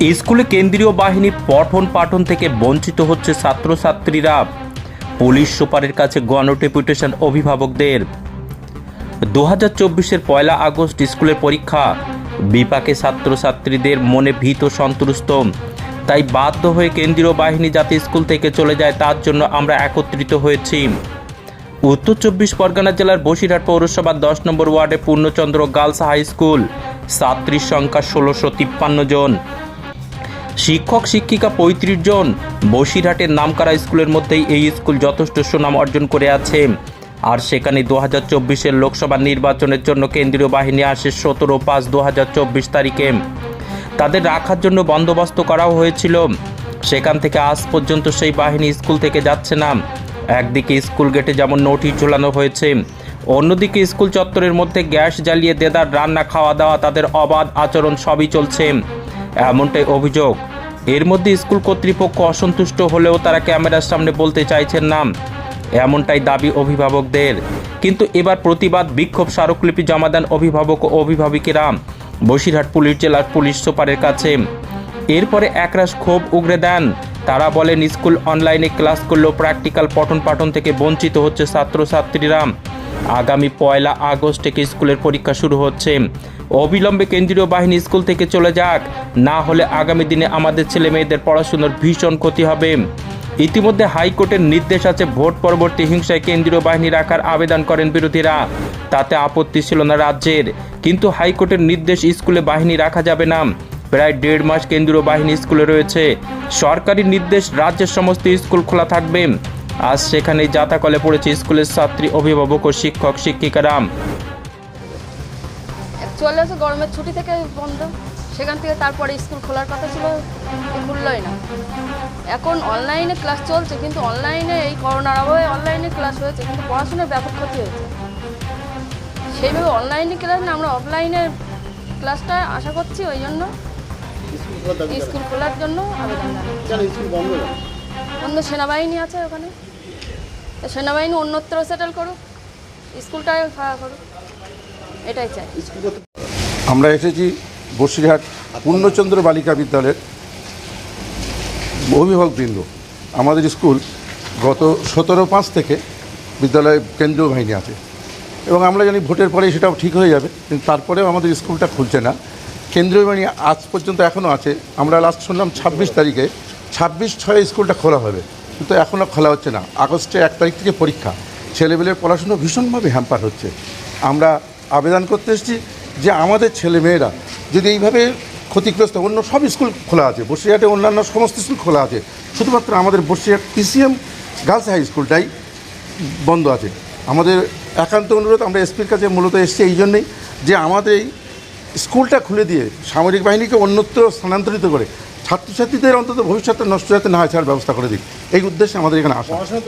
স্কুলে কেন্দ্রীয় বাহিনী পঠন পাঠন থেকে বঞ্চিত হচ্ছে ছাত্রছাত্রীরা। পুলিশ সুপারের কাছে গণ ডেপুটেশন অভিভাবকদের। দু হাজার চব্বিশের পয়লা আগস্ট স্কুলের পরীক্ষা। বিপাকে ছাত্রছাত্রীদের মনে ভীত সন্তুষ্ট। তাই বাধ্য হয়ে কেন্দ্রীয় বাহিনী যাতে স্কুল থেকে চলে যায়, তার জন্য আমরা একত্রিত হয়েছি। উত্তর চব্বিশ পরগনা জেলার বসিরহাট পৌরসভার দশ নম্বর ওয়ার্ডে পূর্ণচন্দ্র গার্লস হাই স্কুল। ছাত্রীর সংখ্যা ষোলোশো তিপ্পান্ন জন। শিক্ষক, শিক্ষিকা পঁয়ত্রিশ জন। বসিরহাটের নামকরা স্কুলের মধ্যেই এই স্কুল যথেষ্ট সুনাম অর্জন করে আছে। আর সেখানে দু হাজার চব্বিশের লোকসভা নির্বাচনের জন্য কেন্দ্রীয় বাহিনী আসে সতেরো পাঁচ দু হাজার চব্বিশ তারিখে। তাদের রাখার জন্য বন্দোবস্ত করাও হয়েছিল। সেখান থেকে আজ পর্যন্ত সেই বাহিনী স্কুল থেকে যাচ্ছে না। একদিকে স্কুল গেটে যেমন নোটিশ ঝোলানো হয়েছে, অন্যদিকে স্কুল চত্বরের মধ্যে গ্যাস জ্বালিয়ে দেদার রান্না খাওয়া দাওয়া তাদের অবাধ আচরণ সবই চলছে। এমনটাই অভিযোগ। এর মধ্যে স্কুল কর্তৃপক্ষ অসন্তুষ্ট হলেও তারা ক্যামেরার সামনে বলতে চাইছেন না। এমনটাই দাবি অভিভাবকদের। কিন্তু এবার প্রতিবাদ বিক্ষোভ স্মারকলিপি জমা দেন অভিভাবক ও অভিভাবিকেরা। বসিরহাট পুলিশ জেলার পুলিশ সুপারের কাছে। এরপরে একরাশ ক্ষোভ উগরে দেন। তারা বলেন, স্কুল অনলাইনে ক্লাস করলেও প্র্যাকটিক্যাল পঠন পাঠন থেকে বঞ্চিত হচ্ছে ছাত্রছাত্রীরা। আগামী পয়লা আগস্ট থেকে স্কুলের পরীক্ষা শুরু হচ্ছে। অবিলম্বে কেন্দ্রীয় বাহিনী স্কুল থেকে চলে যাক। না হলে আগামী দিনে আমাদের ছেলে মেয়েদের পড়াশোনার ভীষণ ক্ষতি হবে। ইতিমধ্যে হাইকোর্টের নির্দেশ আছে, ভোট পরবর্তী হিংসায় কেন্দ্রীয় বাহিনী রাখার আবেদন করেন বিরোধীরা। তাতে আপত্তি ছিল না রাজ্যের। কিন্তু হাইকোর্টের নির্দেশ স্কুলে বাহিনী রাখা যাবে না। প্রায় দেড় মাস কেন্দ্রীয় বাহিনী স্কুলে রয়েছে। সরকারি নির্দেশ রাজ্যের সমস্ত স্কুল খোলা থাকবে। আজ সেখানে যাতাকলে পড়েছে স্কুলের ছাত্রী, অভিভাবক ও শিক্ষক, শিক্ষিকারা। চলে আসে গরমের ছুটি থেকে বন্ধ। সেখান থেকে তারপরে স্কুল খোলার কথা ছিল খুললই না। এখন অনলাইনে ক্লাস চলছে কিন্তু অনলাইনে এই করোনার অভাবে অনলাইনে ক্লাস হয়েছে কিন্তু পড়াশোনার ব্যাপক ক্ষতি হয়েছে। সেইভাবে অনলাইনে ক্লাস না আমরা অফলাইনে ক্লাসটা আশা করছি ওই জন্য স্কুল খোলার জন্য আবেদন অন্য সেনাবাহিনী আছে ওখানে। সেনাবাহিনী অন্যত্র সেটেল করুক স্কুলটায় খাওয়া করুক। এটাই চাই। আমরা এসেছি বসিরহাট পূর্ণচন্দ্র বালিকা বিদ্যালয়ের অভিভাবকবৃন্দ আমাদের স্কুল গত সতেরো পাঁচ থেকে বিদ্যালয়ে কেন্দ্রীয় বাহিনী আছে। এবং আমরা জানি ভোটের পরে সেটাও ঠিক হয়ে যাবে, কিন্তু তারপরেও আমাদের স্কুলটা খুলছে না। কেন্দ্রীয় বাহিনী আজ পর্যন্ত এখনও আছে। আমরা লাস্ট শুনলাম ছাব্বিশ তারিখে ছাব্বিশ ছয় স্কুলটা খোলা হবে, কিন্তু এখনও খোলা হচ্ছে না। আগস্টে এক তারিখ থেকে পরীক্ষা। ছেলেমেয়ের পড়াশুনো ভীষণভাবে হ্যাম্পার হচ্ছে। আমরা আবেদন করতে এসেছি যে আমাদের ছেলেমেয়েরা যদি এইভাবে ক্ষতিগ্রস্ত, অন্য সব স্কুল খোলা আছে, বসিরহাটে অন্যান্য সমস্ত স্কুল খোলা আছে, শুধুমাত্র আমাদের বসিরহাট পিসিএম গার্লস হাই স্কুলটাই বন্ধ আছে। আমাদের একান্ত অনুরোধ, আমরা এসপির কাছে মূলত এসেছি এই জন্যেই যে আমাদের এই স্কুলটা খুলে দিয়ে সামরিক বাহিনীকে অন্যত্র স্থানান্তরিত করে ছাত্রছাত্রীদের অন্তত ভবিষ্যৎটা নষ্ট যাতে না হয় ব্যবস্থা করে দিক। এই উদ্দেশ্যে আমাদের এখানে আসা।